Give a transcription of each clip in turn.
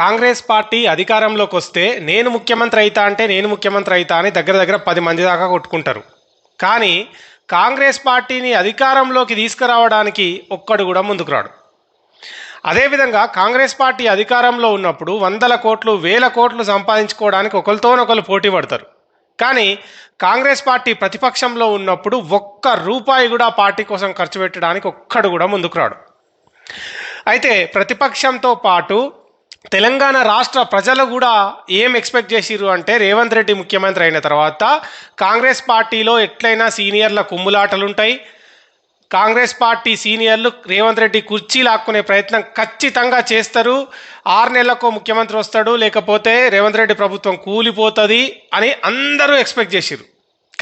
Congress party అధికారంలోకి వస్తే నేను ముఖ్యమంత్రి అయితా అంటే నేను ముఖ్యమంత్రి అయితా అని దగ్గర దగ్గర పది మంది దాకా కొట్టుకుంటారు. కానీ కాంగ్రెస్ పార్టీని అధికారంలోకి తీసుకురావడానికి ఒక్కడు కూడా ముందుకు రాడు. అదేవిధంగా కాంగ్రెస్ పార్టీ అధికారంలో ఉన్నప్పుడు వందల కోట్లు వేల కోట్లు సంపాదించుకోవడానికి ఒకరితోనొకరు పోటీ పడతారు. కానీ కాంగ్రెస్ పార్టీ ప్రతిపక్షంలో ఉన్నప్పుడు ఒక్క రూపాయి కూడా పార్టీ కోసం ఖర్చు పెట్టడానికి ఒక్కడు కూడా ముందుకు రాడు. అయితే ప్రతిపక్షంతో పాటు తెలంగాణ రాష్ట్ర ప్రజలు కూడా ఏం ఎక్స్పెక్ట్ చేసిర్రు అంటే రేవంత్ రెడ్డి ముఖ్యమంత్రి అయిన తర్వాత కాంగ్రెస్ పార్టీలో ఎట్లయినా సీనియర్ల కుమ్ములాటలుంటాయి. కాంగ్రెస్ పార్టీ సీనియర్లు రేవంత్ రెడ్డి కుర్చీ లాక్కునే ప్రయత్నం ఖచ్చితంగా చేస్తారు. ఆరు నెలలకు ముఖ్యమంత్రి వస్తాడు లేకపోతే రేవంత్ రెడ్డి ప్రభుత్వం కూలిపోతుంది అని అందరూ ఎక్స్పెక్ట్ చేసిర్రు.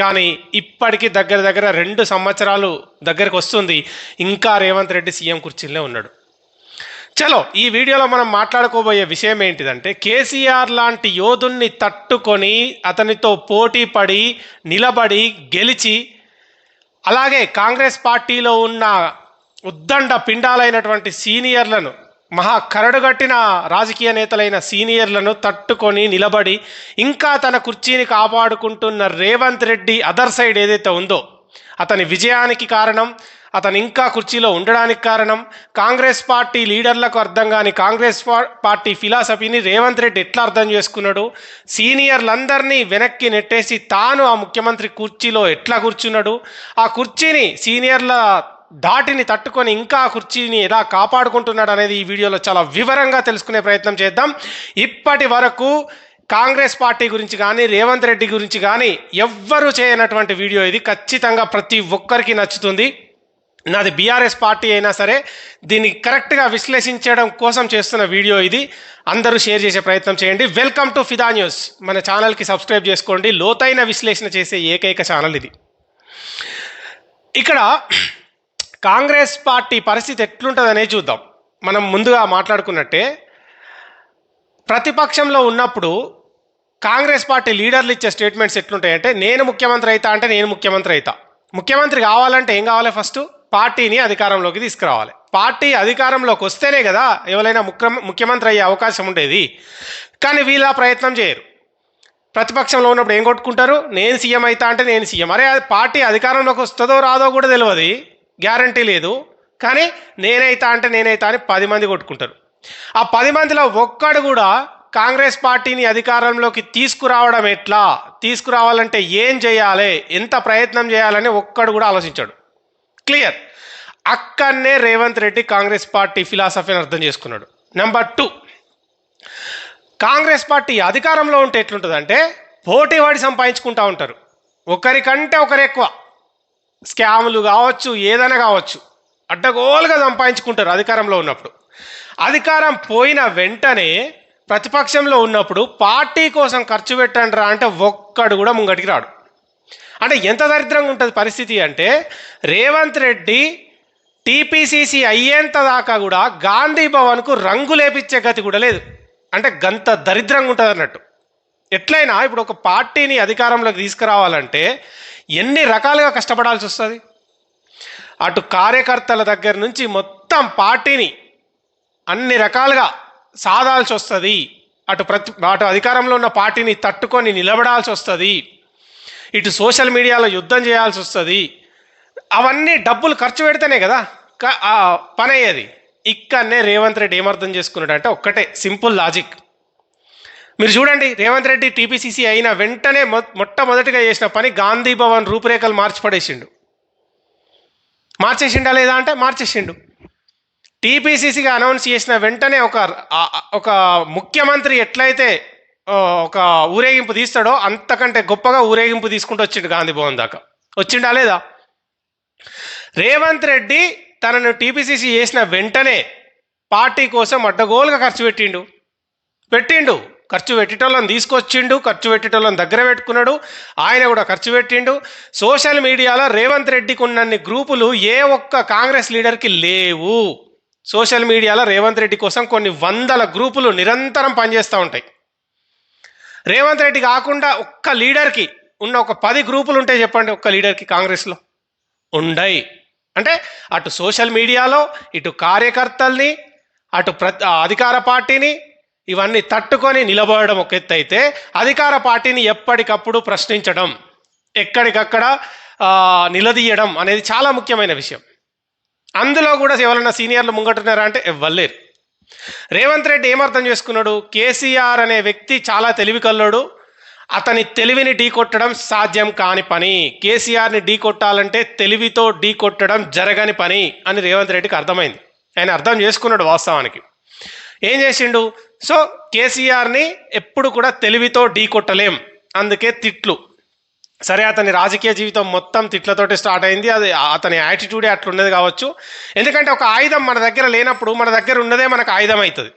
కానీ ఇప్పటికీ దగ్గర దగ్గర రెండు సంవత్సరాలు దగ్గరకు వస్తుంది ఇంకా రేవంత్ రెడ్డి సీఎం కుర్చీలోనే ఉన్నాడు. చలో ఈ వీడియోలో మనం మాట్లాడుకోబోయే విషయం ఏంటిదంటే కేసీఆర్ లాంటి యోధుణ్ణి తట్టుకొని అతనితో పోటీ పడి నిలబడి గెలిచి అలాగే కాంగ్రెస్ పార్టీలో ఉన్న ఉద్దండ పిండాలైనటువంటి సీనియర్లను మహా కరడుగట్టిన రాజకీయ నేతలైన సీనియర్లను తట్టుకొని నిలబడి ఇంకా తన కుర్చీని కాపాడుకుంటున్న రేవంత్ రెడ్డి అదర్ సైడ్ ఏదైతే ఉందో అతని విజయానికి కారణం అతను ఇంకా కుర్చీలో ఉండడానికి కారణం కాంగ్రెస్ పార్టీ లీడర్లకు అర్థం కాని కాంగ్రెస్ పార్టీ ఫిలాసఫీని రేవంత్ రెడ్డి ఎట్లా అర్థం చేసుకున్నాడు? సీనియర్లందరినీ వెనక్కి నెట్టేసి తాను ఆ ముఖ్యమంత్రి కుర్చీలో ఎట్లా కూర్చున్నాడు? ఆ కుర్చీని సీనియర్ల దాటిని తట్టుకొని ఇంకా ఆ కుర్చీని ఎలా కాపాడుకుంటున్నాడు అనేది ఈ వీడియోలో చాలా వివరంగా తెలుసుకునే ప్రయత్నం చేద్దాం. ఇప్పటి వరకు కాంగ్రెస్ పార్టీ గురించి కానీ రేవంత్ రెడ్డి గురించి కానీ ఎవ్వరూ చేయనటువంటి వీడియో ఇది. ఖచ్చితంగా ప్రతి ఒక్కరికి నచ్చుతుంది. నాది బీఆర్ఎస్ పార్టీ అయినా సరే దీన్ని కరెక్ట్గా విశ్లేషించడం కోసం చేస్తున్న వీడియో ఇది. అందరూ షేర్ చేసే ప్రయత్నం చేయండి. వెల్కమ్ టు ఫిదా న్యూస్ మన ఛానల్కి సబ్స్క్రైబ్ చేసుకోండి. లోతైన విశ్లేషణ చేసే ఏకైక ఛానల్ ఇది. ఇక్కడ కాంగ్రెస్ పార్టీ పరిస్థితి ఎట్లుంటుందనే చూద్దాం. మనం ముందుగా మాట్లాడుకున్నట్టే ప్రతిపక్షంలో ఉన్నప్పుడు కాంగ్రెస్ పార్టీ లీడర్లు ఇచ్చే స్టేట్మెంట్స్ ఎట్లుంటాయంటే నేను ముఖ్యమంత్రి అవుతా అంటే నేను ముఖ్యమంత్రి అయితా. ముఖ్యమంత్రి కావాలంటే ఏం కావాలి ఫస్ట్ పార్టీని అధికారంలోకి తీసుకురావాలి. పార్టీ అధికారంలోకి వస్తేనే కదా ఎవరైనా ముఖ్య ముఖ్యమంత్రి అయ్యే అవకాశం ఉండేది. కానీ వీళ్ళ ప్రయత్నం చేయరు. ప్రతిపక్షంలో ఉన్నప్పుడు ఏం కొట్టుకుంటారు? నేను సీఎం అవుతా అంటే నేను సీఎం. అరే అది పార్టీ అధికారంలోకి వస్తుందో రాదో కూడా తెలియదు గ్యారంటీ లేదు. కానీ నేనైతా అంటే నేనైతా అని పది మంది కొట్టుకుంటారు. ఆ పది మందిలో ఒక్కడు కూడా కాంగ్రెస్ పార్టీని అధికారంలోకి తీసుకురావడం ఎట్లా? తీసుకురావాలంటే ఏం చేయాలి? ఎంత ప్రయత్నం చేయాలని ఒక్కడు కూడా ఆలోచించాడు. క్లియర్. అక్కడనే రేవంత్ రెడ్డి కాంగ్రెస్ పార్టీ ఫిలాసఫీని అర్థం చేసుకున్నాడు. నెంబర్ టూ కాంగ్రెస్ పార్టీ అధికారంలో ఉంటే ఎట్లుంటుందంటే పోటీ సంపాదించుకుంటూ ఉంటారు. ఒకరికంటే ఒకరు ఎక్కువ. స్కాములు కావచ్చు ఏదైనా కావచ్చు అడ్డగోలుగా సంపాదించుకుంటారు అధికారంలో ఉన్నప్పుడు. అధికారం పోయిన వెంటనే ప్రతిపక్షంలో ఉన్నప్పుడు పార్టీ కోసం ఖర్చు పెట్టండి రా అంటే ఒక్కడు కూడా ముంగటికి రాడు. అంటే ఎంత దరిద్రంగా ఉంటుంది పరిస్థితి అంటే రేవంత్ రెడ్డి టీపీసీసీ అయ్యేంత దాకా కూడా గాంధీ భవన్కు రంగు లేపించే గతి కూడా లేదు. అంటే గంత దరిద్రంగా ఉంటుంది అన్నట్టు. ఎట్లయినా ఇప్పుడు ఒక పార్టీని అధికారంలోకి తీసుకురావాలంటే ఎన్ని రకాలుగా కష్టపడాల్సి వస్తుంది? అటు కార్యకర్తల దగ్గర నుంచి మొత్తం పార్టీని అన్ని రకాలుగా సాధాల్సి వస్తుంది. అటు ప్రతి అటు అధికారంలో ఉన్న పార్టీని తట్టుకొని నిలబడాల్సి వస్తుంది. ఇటు సోషల్ మీడియాలో యుద్ధం చేయాల్సి వస్తుంది. అవన్నీ డబ్బులు ఖర్చు పెడితేనే కదా పని అయ్యేది. ఇక్కడనే రేవంత్ రెడ్డి ఏమర్థం చేసుకున్నాడు అంటే ఒక్కటే సింపుల్ లాజిక్. మీరు చూడండి రేవంత్ రెడ్డి టీపీసీసీ అయిన వెంటనే మొ మొట్టమొదటిగా చేసిన పని గాంధీ భవన్ రూపురేఖలు మార్చి పడేసిండు. మార్చేసిండా లేదా అంటే మార్చేసిండు. టీపీసీసీగా అనౌన్స్ చేసిన వెంటనే ఒక ఒక ముఖ్యమంత్రి ఎట్లయితే ఒక ఊరేగింపు తీస్తాడో అంతకంటే గొప్పగా ఊరేగింపు తీసుకుంటూ వచ్చిండు గాంధీ భవన్ దాకా. వచ్చిండా లేదా? రేవంత్ రెడ్డి తనను టీపీసీసీ చేసిన వెంటనే పార్టీ కోసం అడ్డగోలుగా ఖర్చు పెట్టిండు. పెట్టిండు. ఖర్చు పెట్టేటోళ్ళని తీసుకొచ్చిండు ఖర్చు పెట్టేటోళ్ళని దగ్గర పెట్టుకున్నాడు ఆయన కూడా ఖర్చు పెట్టిండు. సోషల్ మీడియాలో రేవంత్ రెడ్డికి ఉన్నన్ని గ్రూపులు ఏ ఒక్క కాంగ్రెస్ లీడర్కి లేవు. సోషల్ మీడియాలో రేవంత్ రెడ్డి కోసం కొన్ని వందల గ్రూపులు నిరంతరం పనిచేస్తూ ఉంటాయి. రేవంత్ రెడ్డి కాకుండా ఒక్క లీడర్కి ఉన్న ఒక పది గ్రూపులు ఉంటాయి చెప్పండి ఒక్క లీడర్కి కాంగ్రెస్లో? ఉండయి. అంటే అటు సోషల్ మీడియాలో ఇటు కార్యకర్తల్ని అటు ప్ర అధికార పార్టీని ఇవన్నీ తట్టుకొని నిలబడడం ఒక ఎత్తు అయితే అధికార పార్టీని ఎప్పటికప్పుడు ప్రశ్నించడం ఎక్కడికక్కడ నిలదీయడం అనేది చాలా ముఖ్యమైన విషయం. అందులో కూడా ఎవరైనా సీనియర్లు ముంగట్టున్నారా అంటే ఇవ్వలేరు రేవంత్ రెడ్డి ఏమర్థం చేసుకున్నాడు? కేసీఆర్ అనే వ్యక్తి చాలా తెలివి కల్లోడు. అతని తెలివిని ఢీకొట్టడం సాధ్యం కాని పని. కేసీఆర్ని ఢీకొట్టాలంటే తెలివితో ఢీకొట్టడం జరగని పని అని రేవంత్ రెడ్డికి అర్థమైంది. ఆయన అర్థం చేసుకున్నాడు వాస్తవానికి. ఏం చేసిండు? సో కేసీఆర్ని ఎప్పుడు కూడా తెలివితో ఢీకొట్టలేం అందుకే తిట్లు. సరే అతని రాజకీయ జీవితం మొత్తం తిట్లతోటి స్టార్ట్ అయింది. అది అతని యాటిట్యూడే అట్లున్నది కావచ్చు. ఎందుకంటే ఒక ఆయుధం మన దగ్గర లేనప్పుడు మన దగ్గర ఉన్నదే మనకు ఆయుధం అవుతుంది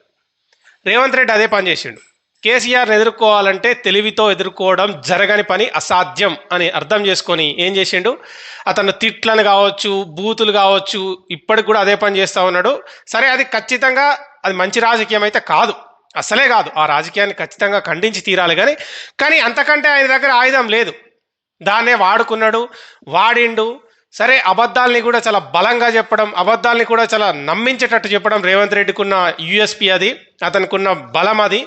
రేవంత్ రెడ్డి అదే పని చేసిండు. కేసీఆర్ని ఎదుర్కోవాలంటే తెలివితో ఎదుర్కోవడం జరగని పని అసాధ్యం అని అర్థం చేసుకొని ఏం చేసిండు? అతను తిట్లను కావచ్చు బూతులు కావచ్చు ఇప్పటికి కూడా అదే పని చేస్తూ ఉన్నాడు. సరే అది ఖచ్చితంగా అది మంచి రాజకీయం అయితే కాదు. అసలే కాదు. ఆ రాజకీయాన్ని ఖచ్చితంగా ఖండించి తీరాలి కానీ కానీ అంతకంటే ఆయన దగ్గర ఆయుధం లేదు. దాన్నే వాడుకున్నాడు వాడిండు. సరే అబద్ధాల్ని కూడా చాలా బలంగా చెప్పడం అబద్ధాల్ని కూడా చాలా నమ్మించేటట్టు చెప్పడం రేవంత్ రెడ్డికి ఉన్న యుఎస్పి అది అతనికి ఉన్న బలం అది.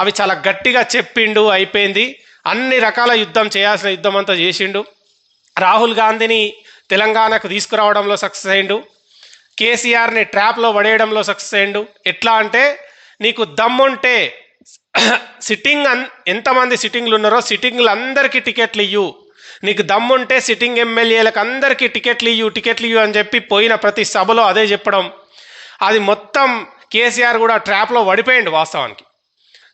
అవి చాలా గట్టిగా చెప్పిండు అయిపోయింది. అన్ని రకాల యుద్ధం చేయాల్సిన యుద్ధం అంతా చేసిండు. రాహుల్ గాంధీని తెలంగాణకు తీసుకురావడంలో సక్సెస్ అయిండు కేసీఆర్ని ట్రాప్లో పడేయడంలో సక్సెస్ అయిండు ఎట్లా అంటే నీకు దమ్ముంటే సిట్టింగ్ అన్ ఎంతమంది సిట్టింగ్లు ఉన్నారో సిట్టింగ్లు అందరికీ టికెట్లు ఇయ్యు. నీకు దమ్ముంటే సిట్టింగ్ ఎమ్మెల్యేలకు అందరికీ టికెట్లు ఇయ్యు టికెట్లు ఇయ్యు అని చెప్పి పోయిన ప్రతి సభలో అదే చెప్పడం. అది మొత్తం కేసీఆర్ కూడా ట్రాప్లో పడిపోయిండు వాస్తవానికి.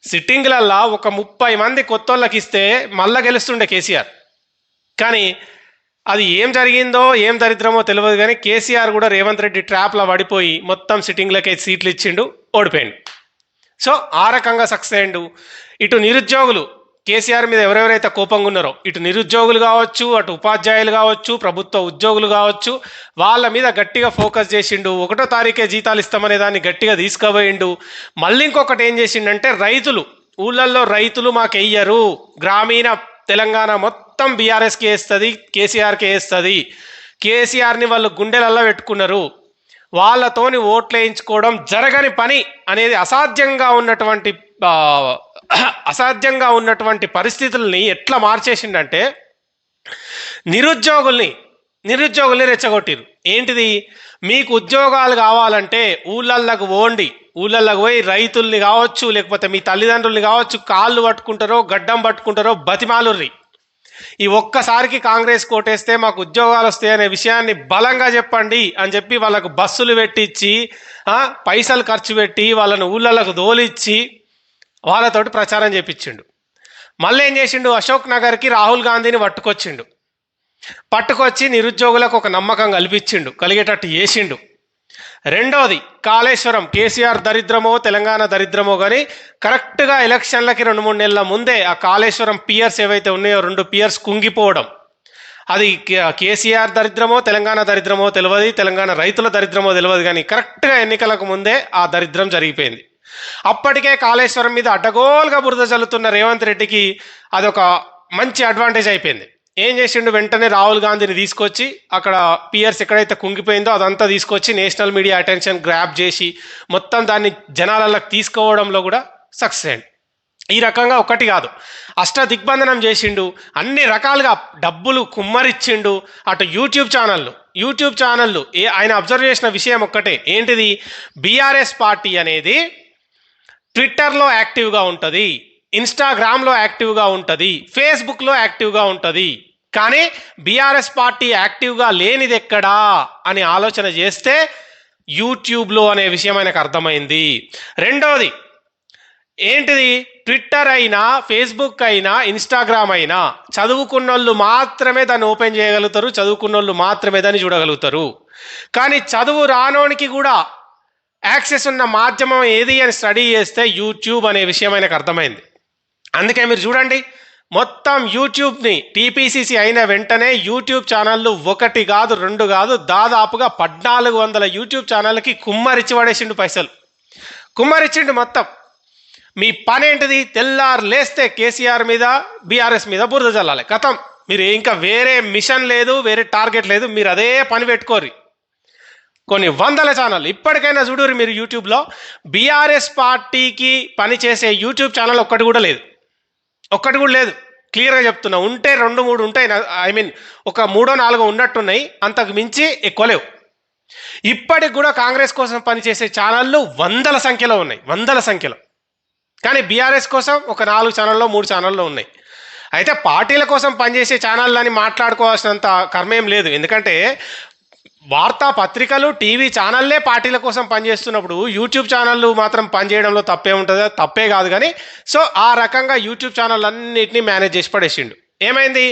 సిట్టింగ్లల్లా ఒక ముప్పై మంది కొత్తోళ్ళకి ఇస్తే మళ్ళా గెలుస్తుండే కేసీఆర్. కానీ అది ఏం జరిగిందో ఏం దరిద్రమో తెలియదు కానీ కేసీఆర్ కూడా రేవంత్ రెడ్డి ట్రాప్లో పడిపోయి మొత్తం సిట్టింగ్లకే సీట్లు ఇచ్చిండు ఓడిపోయిండు. సో ఆ రకంగా సక్సెస్ అయ్యిండు. ఇటు నిరుద్యోగులు కేసీఆర్ మీద ఎవరెవరైతే కోపంగా ఉన్నారో ఇటు నిరుద్యోగులు కావచ్చు అటు ఉపాధ్యాయులు కావచ్చు ప్రభుత్వ ఉద్యోగులు కావచ్చు వాళ్ళ మీద గట్టిగా ఫోకస్ చేసిండు ఒకటో తారీఖే జీతాలు ఇస్తామనే దాన్ని గట్టిగా తీసుకుపోయిండు. మళ్ళీ ఇంకొకటి ఏం చేసిండంటే రైతులు ఊళ్ళల్లో రైతులు మాకు వెయ్యరు గ్రామీణ తెలంగాణ మొత్తం బీఆర్ఎస్కి వేస్తుంది కేసీఆర్కి వేస్తుంది. కేసీఆర్ని వాళ్ళు గుండెలల్లా పెట్టుకున్నారు. వాళ్ళతోని ఓట్లు వేయించుకోవడం జరగని పని అనేది అసాధ్యంగా ఉన్నటువంటి అసాధ్యంగా ఉన్నటువంటి పరిస్థితుల్ని ఎట్లా మార్చేసిండంటే నిరుద్యోగుల్ని నిరుద్యోగుల్ని రెచ్చగొట్టిరు. ఏంటిది? మీకు ఉద్యోగాలు కావాలంటే ఊళ్ళల్లోకి పోండి. ఊళ్ళల్లోకి పోయి రైతుల్ని కావచ్చు లేకపోతే మీ తల్లిదండ్రుల్ని కావచ్చు కాళ్ళు పట్టుకుంటారో గడ్డం పట్టుకుంటారో బతిమాలుర్రి. ఈ ఒక్కసారికి కాంగ్రెస్ కోటేస్తే మాకు ఉద్యోగాలు వస్తాయి అనే విషయాన్ని బలంగా చెప్పండి అని చెప్పి వాళ్ళకు బస్సులు పెట్టించి పైసలు ఖర్చు పెట్టి వాళ్ళని ఊళ్ళలకు దోలిచ్చి వాళ్ళతోటి ప్రచారం చేపించిండు. మళ్ళీ ఏం చేసిండు? అశోక్ నగర్కి రాహుల్ గాంధీని పట్టుకొచ్చిండు. పట్టుకొచ్చి నిరుద్యోగులకు ఒక నమ్మకం కల్పించిండు కలిగేటట్టు చేసిండు. రెండోది కాళేశ్వరం కేసీఆర్ దరిద్రమో తెలంగాణ దరిద్రమో కానీ కరెక్ట్గా ఎలక్షన్లకి రెండు మూడు నెలల ముందే ఆ కాళేశ్వరం పియర్స్ ఏవైతే ఉన్నాయో రెండు పియర్స్ కుంగిపోవడం. అది కే- కేసీఆర్ దరిద్రమో తెలంగాణ దరిద్రమో తెలియదు తెలంగాణ రైతుల దరిద్రమో తెలియదు కానీ కరెక్ట్గా ఎన్నికలకు ముందే ఆ దరిద్రం జరిగిపోయింది. అప్పటికే కాళేశ్వరం మీద అడ్డగోలుగా బురద చల్లుతున్న రేవంత్ రెడ్డికి అదొక మంచి అడ్వాంటేజ్ అయిపోయింది. ఏం చేసిండు? వెంటనే రాహుల్ గాంధీని తీసుకొచ్చి అక్కడ పియర్స్ ఎక్కడైతే కుంగిపోయిందో అదంతా తీసుకొచ్చి నేషనల్ మీడియా అటెన్షన్ గ్రాప్ చేసి మొత్తం దాన్ని జనాలలోకి తీసుకోవడంలో కూడా సక్సెస్ అయ్యింది ఈ రకంగా ఒకటి కాదు. అష్ట దిగ్బంధనం చేసిండు. అన్ని రకాలుగా డబ్బులు కుమ్మరిచ్చిండు అటు యూట్యూబ్ ఛానళ్ళు యూట్యూబ్ ఛానళ్ళు ఏ ఆయన అబ్జర్వ్ చేసిన విషయం ఒక్కటే. ఏంటిది? బీఆర్ఎస్ పార్టీ అనేది ట్విట్టర్లో యాక్టివ్గా ఉంటుంది ఇన్స్టాగ్రామ్లో యాక్టివ్గా ఉంటుంది ఫేస్బుక్లో యాక్టివ్గా ఉంటుంది. కానీ బీఆర్ఎస్ పార్టీ యాక్టివ్గా లేనిది ఎక్కడా అని ఆలోచన చేస్తే యూట్యూబ్లో అనే విషయం ఆయనకు అర్థమైంది. రెండవది ఏంటిది? ట్విట్టర్ అయినా ఫేస్బుక్ అయినా ఇన్స్టాగ్రామ్ అయినా చదువుకున్న వాళ్ళు మాత్రమే దాన్ని ఓపెన్ చేయగలుగుతారు చదువుకున్న వాళ్ళు మాత్రమే దాన్ని చూడగలుగుతారు. కానీ చదువు రానోనికి కూడా యాక్సెస్ ఉన్న మాధ్యమం ఏది అని స్టడీ చేస్తే యూట్యూబ్ అనే విషయం ఆయనకు అర్థమైంది. అందుకే మీరు చూడండి మొత్తం యూట్యూబ్ని టీపీసీసీ అయిన వెంటనే యూట్యూబ్ ఛానళ్ళు ఒకటి కాదు రెండు కాదు దాదాపుగా పద్నాలుగు వందల యూట్యూబ్ ఛానళ్ళకి కుమ్మరిచ్చి పడేసిండు పైసలు. కుమ్మరిచ్చిండు మొత్తం. మీ పనేంటిది తెల్లారు లేస్తే కేసీఆర్ మీద బీఆర్ఎస్ మీద బురద చల్లాలి కథం మీరు ఇంకా వేరే మిషన్ లేదు వేరే టార్గెట్ లేదు మీరు అదే పని పెట్టుకోరు కొన్ని వందల ఛానల్ ఇప్పటికైనా చూడరు మీరు యూట్యూబ్లో. బీఆర్ఎస్ పార్టీకి పనిచేసే యూట్యూబ్ ఛానల్ ఒక్కటి కూడా లేదు. ఒక్కటి కూడా లేదు. క్లియర్గా చెప్తున్నా. ఉంటే రెండు మూడు ఉంటాయి. ఐ మీన్ ఒక మూడో నాలుగో ఉన్నట్టున్నాయి. అంతకు మించి ఎక్కువ లేవు. ఇప్పటికి కూడా కాంగ్రెస్ కోసం పనిచేసే ఛానళ్ళు వందల సంఖ్యలో ఉన్నాయి. వందల సంఖ్యలో. కానీ బీఆర్ఎస్ కోసం ఒక నాలుగు ఛానల్లో మూడు ఛానల్లో ఉన్నాయి. అయితే పార్టీల కోసం పనిచేసే ఛానళ్ళని మాట్లాడుకోవాల్సినంత కర్మేం లేదు. ఎందుకంటే వార్తా పత్రికలు టీవీ ఛానల్లే పార్టీల కోసం పనిచేస్తున్నప్పుడు యూట్యూబ్ ఛానళ్ళు మాత్రం పనిచేయడంలో తప్పే ఉంటుందో? తప్పే కాదు కానీ సో ఆ రకంగా యూట్యూబ్ ఛానల్ అన్నిటినీ మేనేజ్ చేసి పడేసిండు. ఏమైంది?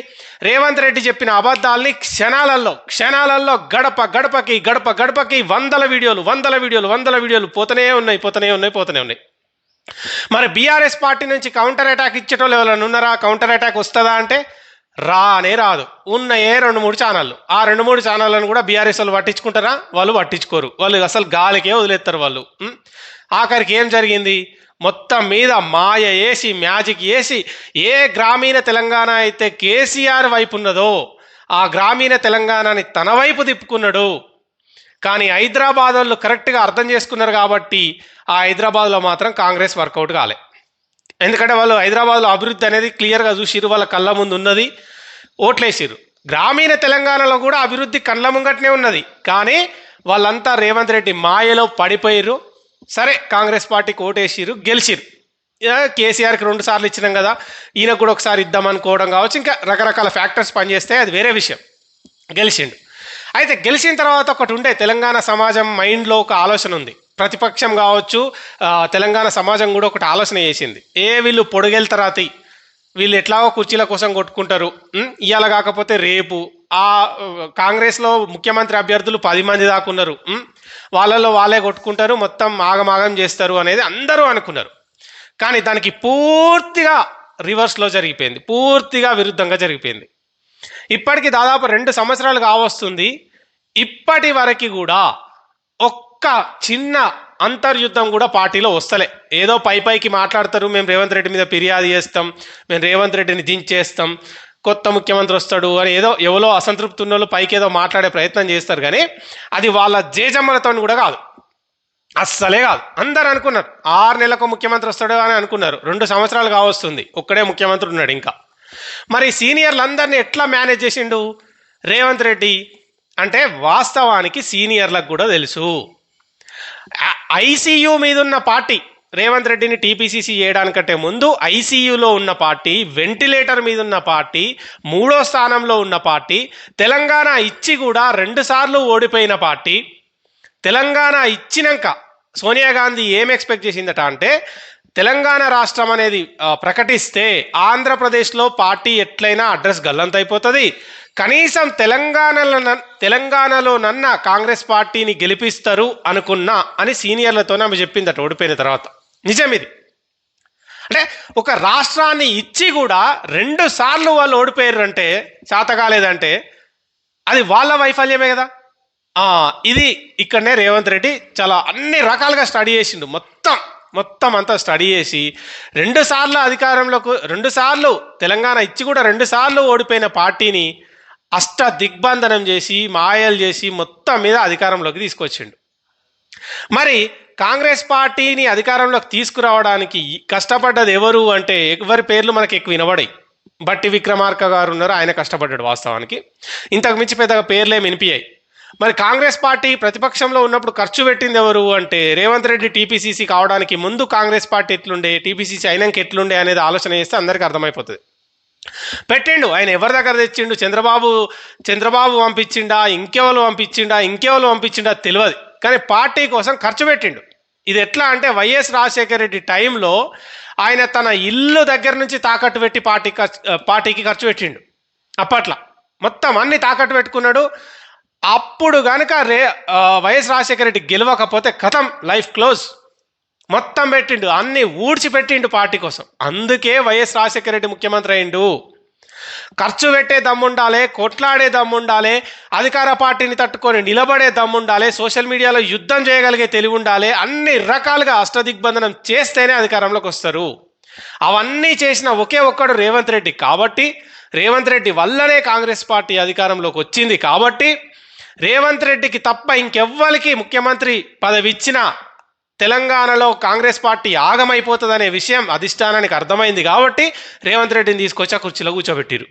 రేవంత్ రెడ్డి చెప్పిన అబద్ధాలని క్షణాలలో క్షణాలలో గడప గడపకి గడప గడపకి వందల వీడియోలు వందల వీడియోలు వందల వీడియోలు పోతూనే ఉన్నాయి పోతూనే ఉన్నాయి పోతూనే ఉన్నాయి. మరి బీఆర్ఎస్ పార్టీ నుంచి కౌంటర్ అటాక్ ఇచ్చేటోళ్ళు ఎవరైనా ఉన్నారా? కౌంటర్ అటాక్ వస్తుందా అంటే రానే రాదు. ఉన్నయే రెండు మూడు ఛానళ్ళు. ఆ రెండు మూడు ఛానళ్ళను కూడా బీఆర్ఎస్ వాళ్ళు పట్టించుకుంటారా? వాళ్ళు పట్టించుకోరు. వాళ్ళు అసలు గాలికే వదిలేస్తారు వాళ్ళు. ఆఖరికి ఏం జరిగింది? మొత్తం మీద మాయ వేసి మ్యాజిక్ వేసి ఏ గ్రామీణ తెలంగాణ అయితే కేసీఆర్ వైపు ఉన్నదో ఆ గ్రామీణ తెలంగాణని తన వైపు తిప్పుకున్నాడు. కానీ హైదరాబాద్ వాళ్ళు కరెక్ట్గా అర్థం చేసుకున్నారు కాబట్టి ఆ హైదరాబాద్లో మాత్రం కాంగ్రెస్ వర్కౌట్ కాలే. ఎందుకంటే వాళ్ళు హైదరాబాద్లో అభివృద్ధి అనేది క్లియర్గా చూసిరు వాళ్ళ కళ్ళ ముందు ఉన్నది ఓట్లేసిరు గ్రామీణ తెలంగాణలో కూడా అభివృద్ధి కళ్ళ ముంగట్నే ఉన్నది. కానీ వాళ్ళంతా రేవంత్ రెడ్డి మాయలో పడిపోయిర్రు. సరే కాంగ్రెస్ పార్టీకి ఓటేసిరు గెలిచిరు కేసీఆర్కి రెండు సార్లు ఇచ్చినాం కదా ఈయనకు కూడా ఒకసారి ఇద్దామనుకోవడం కావచ్చు ఇంకా రకరకాల ఫ్యాక్టర్స్ పనిచేస్తే అది వేరే విషయం. గెలిచిండు. అయితే గెలిచిన తర్వాత ఒకటి ఉండే తెలంగాణ సమాజం మైండ్లో ఒక ఆలోచన ఉంది. ప్రతిపక్షం కావచ్చు తెలంగాణ సమాజం కూడా ఒకటి ఆలోచన చేసింది. ఏ వీళ్ళు పొడుగెళ్తారాతి వీళ్ళు ఎట్లాగో కుర్చీల కోసం కొట్టుకుంటారు ఇవాళ కాకపోతే రేపు. ఆ కాంగ్రెస్లో ముఖ్యమంత్రి అభ్యర్థులు పది మంది దాకా ఉన్నారు వాళ్ళలో వాళ్ళే కొట్టుకుంటారు మొత్తం ఆగమాగం చేస్తారు అనేది అందరూ అనుకున్నారు. కానీ దానికి పూర్తిగా రివర్స్లో జరిగిపోయింది పూర్తిగా విరుద్ధంగా జరిగిపోయింది. ఇప్పటికి దాదాపు రెండు సంవత్సరాలు కావస్తుంది ఇప్పటి వరకు కూడా ఒక్క చిన్న అంతర్యుద్ధం కూడా పార్టీలో వస్తలే. ఏదో పై పైకి మాట్లాడతారు మేము రేవంత్ రెడ్డి మీద ఫిర్యాదు చేస్తాం మేము రేవంత్ రెడ్డిని దించేస్తాం కొత్త ముఖ్యమంత్రి వస్తాడు అని ఏదో ఎవరో అసంతృప్తి ఉన్న వాళ్ళు పైకి ఏదో మాట్లాడే ప్రయత్నం చేస్తారు కానీ అది వాళ్ళ జేజమ్మలతో కూడా కాదు. అస్సలే కాదు. అందరు అనుకున్నారు ఆరు నెలలకు ముఖ్యమంత్రి వస్తాడు అని అనుకున్నారు. రెండు సంవత్సరాలు కావస్తుంది ఒక్కడే ముఖ్యమంత్రి ఉన్నాడు ఇంకా. మరి సీనియర్లందరినీ ఎట్లా మేనేజ్ చేసిండు రేవంత్ రెడ్డి? అంటే వాస్తవానికి సీనియర్లకు కూడా తెలుసు. ఐసీయూ మీద ఉన్న పార్టీ రేవంత్ రెడ్డిని టీపీసీసీ చేయడానికంటే ముందు ఐసీయూలో ఉన్న పార్టీ వెంటిలేటర్ మీద ఉన్న పార్టీ మూడో స్థానంలో ఉన్న పార్టీ తెలంగాణ ఇచ్చి కూడా రెండుసార్లు ఓడిపోయిన పార్టీ తెలంగాణ ఇచ్చినాక సోనియా గాంధీ ఏం ఎక్స్పెక్ట్ చేసిందట అంటే తెలంగాణ రాష్ట్రం అనేది ప్రకటిస్తే ఆంధ్రప్రదేశ్లో పార్టీ ఎట్లయినా అడ్రస్ గల్లంతైపోతుంది కనీసం తెలంగాణలో నన్- తెలంగాణలో నన్న కాంగ్రెస్ పార్టీని గెలిపిస్తారు అనుకున్నా అని సీనియర్లతోనే ఆమె చెప్పిందట ఓడిపోయిన తర్వాత. నిజం ఇది. అంటే ఒక రాష్ట్రాన్ని ఇచ్చి కూడా రెండు సార్లు వాళ్ళు ఓడిపోయారు అంటే అది వాళ్ళ వైఫల్యమే కదా. ఇది ఇక్కడనే రేవంత్ రెడ్డి చాలా అన్ని రకాలుగా స్టడీ చేసిండు. మొత్తం మొత్తం అంతా స్టడీ చేసి రెండుసార్లు అధికారంలోకి రెండుసార్లు తెలంగాణ ఇచ్చి కూడా రెండు సార్లు ఓడిపోయిన పార్టీని అష్ట దిగ్బంధనం చేసి మాయలు చేసి మొత్తం మీద అధికారంలోకి తీసుకొచ్చిండు. మరి కాంగ్రెస్ పార్టీని అధికారంలోకి తీసుకురావడానికి కష్టపడ్డది ఎవరు అంటే ఎవరి పేర్లు మనకి ఎక్కువ వినబడాయి. బట్టి విక్రమార్క గారు ఉన్నారు ఆయన కష్టపడ్డాడు వాస్తవానికి. ఇంతకు మించి పెద్దగా పేర్లే వినిపించాయి మరి కాంగ్రెస్ పార్టీ ప్రతిపక్షంలో ఉన్నప్పుడు ఖర్చు పెట్టింది ఎవరు అంటే రేవంత్ రెడ్డి టీపీసీసీ కావడానికి ముందు కాంగ్రెస్ పార్టీ ఎట్లుండే టీపీసీసీ అయినాక ఎట్లుండే అనేది ఆలోచన చేస్తే అందరికీ అర్థమైపోతుంది. పెట్టిండు. ఆయన ఎవరి దగ్గర తెచ్చిండు? చంద్రబాబు చంద్రబాబు పంపించిండా? ఇంకెవరు పంపించిండా? ఇంకెవరు పంపించిండా తెలియదు కానీ పార్టీ కోసం ఖర్చు పెట్టిండు. ఇది ఎట్లా అంటే వైఎస్ రాజశేఖర రెడ్డి టైంలో ఆయన తన ఇల్లు దగ్గర నుంచి తాకట్టు పెట్టి పార్టీ ఖర్చు పార్టీకి ఖర్చు పెట్టిండు. అప్పట్లో. మొత్తం అన్ని తాకట్టు పెట్టుకున్నాడు. అప్పుడు కనుక రే వైఎస్ రాజశేఖర రెడ్డి గెలవకపోతే కథం లైఫ్ క్లోజ్. మొత్తం పెట్టిండు అన్ని ఊడ్చిపెట్టిండు పార్టీ కోసం. అందుకే వైఎస్ రాజశేఖర రెడ్డి ముఖ్యమంత్రి అయిండు. ఖర్చు పెట్టే దమ్ముండాలి కొట్లాడే దమ్ముండాలి అధికార పార్టీని తట్టుకొని నిలబడే దమ్ముండాలి సోషల్ మీడియాలో యుద్ధం చేయగలిగే తెలివి ఉండాలి అన్ని రకాలుగా అష్టదిగ్బంధనం చేస్తేనే అధికారంలోకి వస్తారు. అవన్నీ చేసిన ఒకే ఒక్కడు రేవంత్ రెడ్డి. కాబట్టి రేవంత్ రెడ్డి వల్లనే కాంగ్రెస్ పార్టీ అధికారంలోకి వచ్చింది. కాబట్టి రేవంత్ రెడ్డికి తప్ప ఇంకెవ్వరికి ముఖ్యమంత్రి పదవి ఇచ్చినా తెలంగాణలో కాంగ్రెస్ పార్టీ ఆగమైపోతుందనే విషయం అధిష్టానానికి అర్థమైంది కాబట్టి రేవంత్ రెడ్డిని తీసుకొచ్చి ఆ కుర్చీలో కూర్చోబెట్టిరు.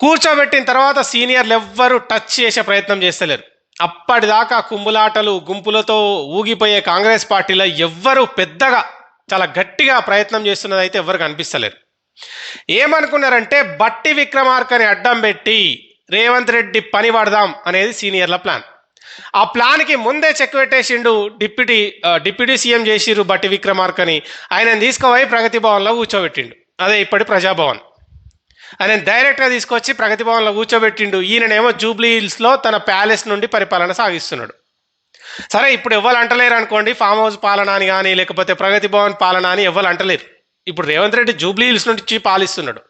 కూర్చోబెట్టిన తర్వాత సీనియర్లు ఎవ్వరూ టచ్ చేసే ప్రయత్నం చేస్తలేరు. అప్పటిదాకా కుంబులాటలు గుంపులతో ఊగిపోయే కాంగ్రెస్ పార్టీలో ఎవ్వరూ పెద్దగా చాలా గట్టిగా ప్రయత్నం చేస్తున్నది అయితే ఎవరు కనిపిస్తలేరు. ఏమనుకున్నారంటే బట్టి విక్రమార్కని అడ్డం పెట్టి రేవంత్ రెడ్డి పని పడదాం అనేది సీనియర్ల ప్లాన్. ఆ ప్లాన్కి ముందే చెక్ పెట్టేసిండు డిప్యూటీ డిప్యూటీ సీఎం చేసిరు బట్టి విక్రమార్కని. ఆయన తీసుకుపోయి ప్రగతి భవన్లో కూర్చోబెట్టిండు. అదే ఇప్పటి ప్రజాభవన్. ఆయన డైరెక్ట్గా తీసుకొచ్చి ప్రగతి భవన్లో కూర్చోబెట్టిండు. ఈయననేమో జూబ్లీ హిల్స్లో తన ప్యాలెస్ నుండి పరిపాలన సాగిస్తున్నాడు. సరే ఇప్పుడు ఎవ్వరు అంటలేరు అనుకోండి. ఫామ్ హౌస్ పాలన అని కానీ లేకపోతే ప్రగతి భవన్ పాలన అని ఎవ్వరు అంటలేరు. ఇప్పుడు రేవంత్ రెడ్డి జూబ్లీ హిల్స్ నుంచి పాలిస్తున్నాడు.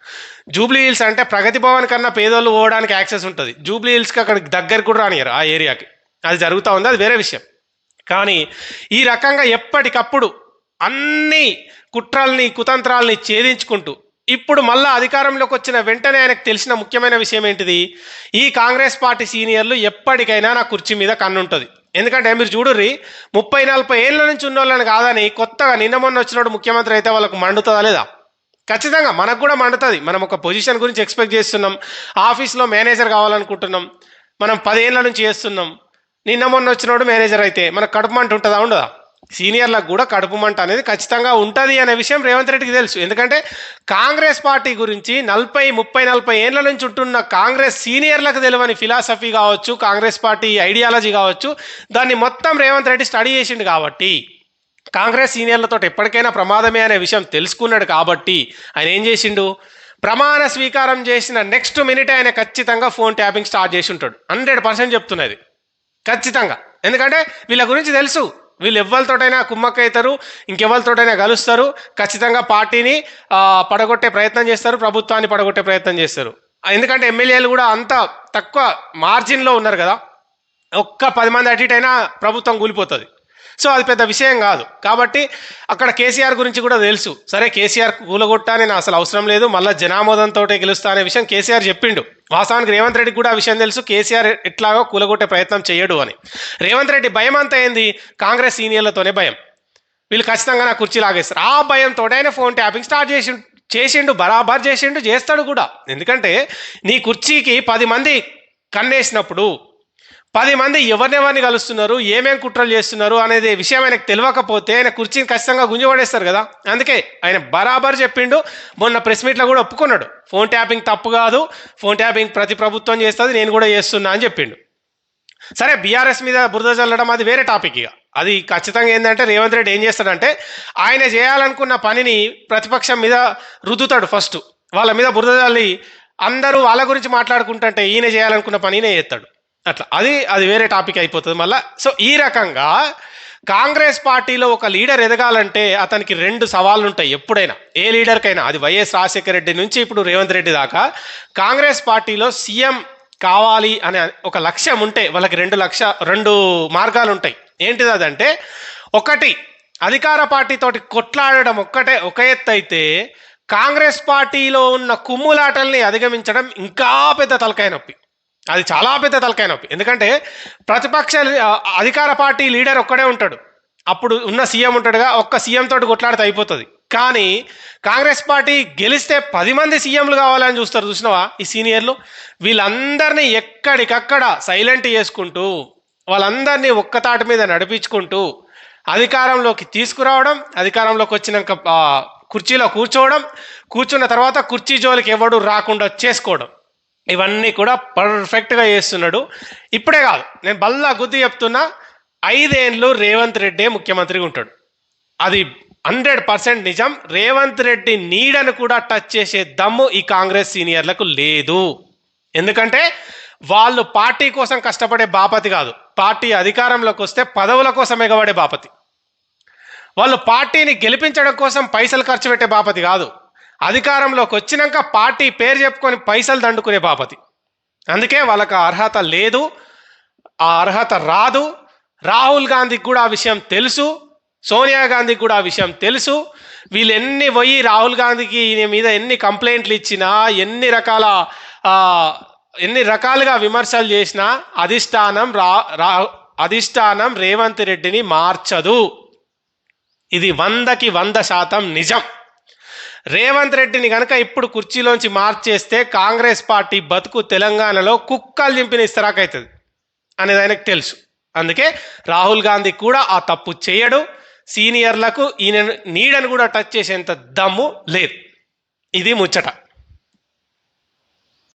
జూబ్లీ హిల్స్ అంటే ప్రగతి భవన్ కన్నా పేదోళ్ళు పోవడానికి యాక్సెస్ ఉంటుంది. జూబ్లీ హిల్స్కి అక్కడికి దగ్గర కూడా రానియరు ఆ ఏరియాకి. అది జరుగుతూ ఉంది అది వేరే విషయం. కానీ ఈ రకంగా ఎప్పటికప్పుడు అన్ని కుట్రల్ని కుతంత్రాల్ని ఛేదించుకుంటూ ఇప్పుడు మళ్ళా అధికారంలోకి వచ్చిన వెంటనే ఆయనకు తెలిసిన ముఖ్యమైన విషయం ఏంటిది? ఈ కాంగ్రెస్ పార్టీ సీనియర్లు ఎప్పటికైనా నా కుర్చీ మీద కన్నుంటుంది. ఎందుకంటే మీరు చూడుర్రి ముప్పై నలభై ఏళ్ళ నుంచి ఉన్న వాళ్ళని కాదని కొత్తగా నిన్న మొన్న వచ్చినప్పుడు ముఖ్యమంత్రి అయితే వాళ్ళకు మండుతుందా లేదా? ఖచ్చితంగా మనకు కూడా మండుతుంది. మనం ఒక పొజిషన్ గురించి ఎక్స్పెక్ట్ చేస్తున్నాం. ఆఫీస్లో మేనేజర్ కావాలనుకుంటున్నాం. మనం పదేళ్ళ నుంచి చేస్తున్నాం. నిన్న మొన్న వచ్చినోడు మేనేజర్ అయితే మనకు కడుపు మంట ఉంటుందా ఉండదా? సీనియర్లకు కూడా కడుపు మంట అనేది ఖచ్చితంగా ఉంటుంది అనే విషయం రేవంత్ రెడ్డికి తెలుసు. ఎందుకంటే కాంగ్రెస్ పార్టీ గురించి నలభై ముప్పై నలభై ఏళ్ళ నుంచి ఉంటున్న కాంగ్రెస్ సీనియర్లకు తెలియని ఫిలాసఫీ కావచ్చు కాంగ్రెస్ పార్టీ ఐడియాలజీ కావచ్చు దాన్ని మొత్తం రేవంత్ రెడ్డి స్టడీ చేసిండు కాబట్టి కాంగ్రెస్ సీనియర్లతో ఎప్పటికైనా ప్రమాదమే అనే విషయం తెలుసుకున్నాడు కాబట్టి ఆయన ఏం చేసిండు? ప్రమాణ స్వీకారం చేసిన నెక్స్ట్ మినిట్ ఆయన ఖచ్చితంగా ఫోన్ ట్యాపింగ్ స్టార్ట్ చేసి ఉంటాడు. హండ్రెడ్ పర్సెంట్ చెప్తున్నది. ఖచ్చితంగా. ఎందుకంటే వీళ్ళ గురించి తెలుసు. వీళ్ళు ఎవరితోటైనా కుమ్మక్క అవుతారు ఇంకెవరితోటైనా కలుస్తారు ఖచ్చితంగా పార్టీని పడగొట్టే ప్రయత్నం చేస్తారు ప్రభుత్వాన్ని పడగొట్టే ప్రయత్నం చేస్తారు. ఎందుకంటే ఎమ్మెల్యేలు కూడా అంత తక్కువ మార్జిన్లో ఉన్నారు కదా. ఒక్క పది మంది అటు ఇటు అయినా ప్రభుత్వం కూలిపోతుంది. సో అది పెద్ద విషయం కాదు. కాబట్టి అక్కడ కేసీఆర్ గురించి కూడా తెలుసు. సరే కేసీఆర్ కూలగొట్టాని నా అసలు అవసరం లేదు. మళ్ళీ జనామోదంతో గెలుస్తా అనే విషయం కేసీఆర్ చెప్పిండు. వాస్తవానికి రేవంత్ రెడ్డికి కూడా ఆ విషయం తెలుసు. కేసీఆర్ ఎట్లాగో కూలగొట్టే ప్రయత్నం చేయడు అని. రేవంత్ రెడ్డి భయం అంతా ఏంది? కాంగ్రెస్ సీనియర్లతోనే భయం. వీళ్ళు ఖచ్చితంగా నా కుర్చీ లాగేస్తారు. ఆ భయంతో ఆయన ఫోన్ ట్యాపింగ్ స్టార్ట్ చేసి చేసిండు బరాబర్ చేసిండు చేస్తాడు కూడా. ఎందుకంటే నీ కుర్చీకి పది మంది కన్నేసినప్పుడు పది మంది ఎవరినెవరిని కలుస్తున్నారు? ఏమేమి కుట్రలు చేస్తున్నారు? అనేది విషయం ఆయనకు తెలియకపోతే ఆయన కుర్చీని ఖచ్చితంగా గుంజపడేస్తారు కదా? అందుకే ఆయన బరాబర్ చెప్పిండు. మొన్న ప్రెస్ మీట్లో కూడా ఒప్పుకున్నాడు. ఫోన్ ట్యాపింగ్ తప్పు కాదు. ఫోన్ ట్యాపింగ్ ప్రతి ప్రభుత్వం చేస్తుంది. నేను కూడా చేస్తున్నా అని చెప్పిండు. సరే బీఆర్ఎస్ మీద బురద చల్లడం అది వేరే టాపిక్ ఇక. అది ఖచ్చితంగా ఏంటంటే రేవంత్ రెడ్డి ఏం చేస్తాడంటే ఆయన చేయాలనుకున్న పనిని ప్రతిపక్షం మీద రుద్దుతాడు ఫస్ట్. వాళ్ళ మీద బురద చల్లి అందరూ వాళ్ళ గురించి మాట్లాడుకుంటుంటే ఈయన చేయాలనుకున్న పని ఈయన చేస్తాడు. అట్లా. అది అది వేరే టాపిక్ అయిపోతుంది మళ్ళీ. సో ఈ రకంగా కాంగ్రెస్ పార్టీలో ఒక లీడర్ ఎదగాలంటే అతనికి రెండు సవాళ్ళు ఉంటాయి ఎప్పుడైనా. ఏ లీడర్కైనా అది వైఎస్ రాజశేఖర రెడ్డి నుంచి ఇప్పుడు రేవంత్ రెడ్డి దాకా. కాంగ్రెస్ పార్టీలో సీఎం కావాలి అనే ఒక లక్ష్యం ఉంటే వాళ్ళకి రెండు లక్ష రెండు మార్గాలు ఉంటాయి ఏంటిది అదంటే ఒకటి అధికార పార్టీతోటి కొట్లాడడం ఒక్కటే ఒక ఎత్తు అయితే కాంగ్రెస్ పార్టీలో ఉన్న కుమ్ములాటల్ని అధిగమించడం ఇంకా పెద్ద తలకాయ నొప్పి. అది చాలా పెద్ద తలకాయ నొప్పి. ఎందుకంటే ప్రతిపక్ష అధికార పార్టీ లీడర్ ఒక్కడే ఉంటాడు. అప్పుడు ఉన్న సీఎం ఉంటాడుగా ఒక్క సీఎం తోటి కొట్లాడితే అయిపోతుంది. కానీ కాంగ్రెస్ పార్టీ గెలిస్తే పది మంది సీఎంలు కావాలని చూస్తారు చూసినావా? ఈ సీనియర్లు. వీళ్ళందరినీ ఎక్కడికక్కడ సైలెంట్ చేసుకుంటూ వాళ్ళందరినీ ఒక్కతాటి మీద నడిపించుకుంటూ అధికారంలోకి తీసుకురావడం అధికారంలోకి వచ్చినాక కుర్చీలో కూర్చోవడం కూర్చున్న తర్వాత కుర్చీ జోలికి ఎవడు రాకుండా చేసుకోవడం. ఇవన్నీ కూడా పర్ఫెక్ట్గా చేస్తున్నాడు. ఇప్పుడే కాదు నేను బల్లా గుద్ది చెప్తున్నా ఐదేండ్లు రేవంత్ రెడ్డే ముఖ్యమంత్రిగా ఉంటాడు. అది హండ్రెడ్ పర్సెంట్ నిజం. రేవంత్ రెడ్డి నీడను కూడా టచ్ చేసే దమ్ము ఈ కాంగ్రెస్ సీనియర్లకు లేదు. ఎందుకంటే వాళ్ళు పార్టీ కోసం కష్టపడే బాపతి కాదు. పార్టీ అధికారంలోకి వస్తే పదవుల కోసం ఎగబడే బాపతి. వాళ్ళు పార్టీని గెలిపించడం కోసం పైసలు ఖర్చు పెట్టే బాపతి కాదు. అధికారంలోకి వచ్చినాక పార్టీ పేరు చెప్పుకొని పైసలు దండుకునే బాపతి. అందుకే వాళ్ళకి అర్హత లేదు ఆ అర్హత రాదు. రాహుల్ గాంధీకి కూడా ఆ విషయం తెలుసు సోనియా గాంధీకి కూడా ఆ విషయం తెలుసు. వీళ్ళు ఎన్ని పోయి రాహుల్ గాంధీకి ఈయన మీద ఎన్ని కంప్లైంట్లు ఇచ్చినా ఎన్ని రకాల ఎన్ని రకాలుగా విమర్శలు చేసినా అధిష్టానం రా రా అధిష్టానం రేవంత్ రెడ్డిని మార్చదు. ఇది వందకి వంద శాతం నిజం. రేవంత్ రెడ్డిని కనుక ఇప్పుడు కుర్చీలోంచి మార్చేస్తే కాంగ్రెస్ పార్టీ బతుకు తెలంగాణలో కుక్కలు దింపిన ఇస్తరాకవుతుంది అనేది ఆయనకు తెలుసు. అందుకే రాహుల్ గాంధీ కూడా ఆ తప్పు చేయడు. సీనియర్లకు ఈయన నీడను కూడా టచ్ చేసేంత దమ్ము లేదు. ఇది ముచ్చట.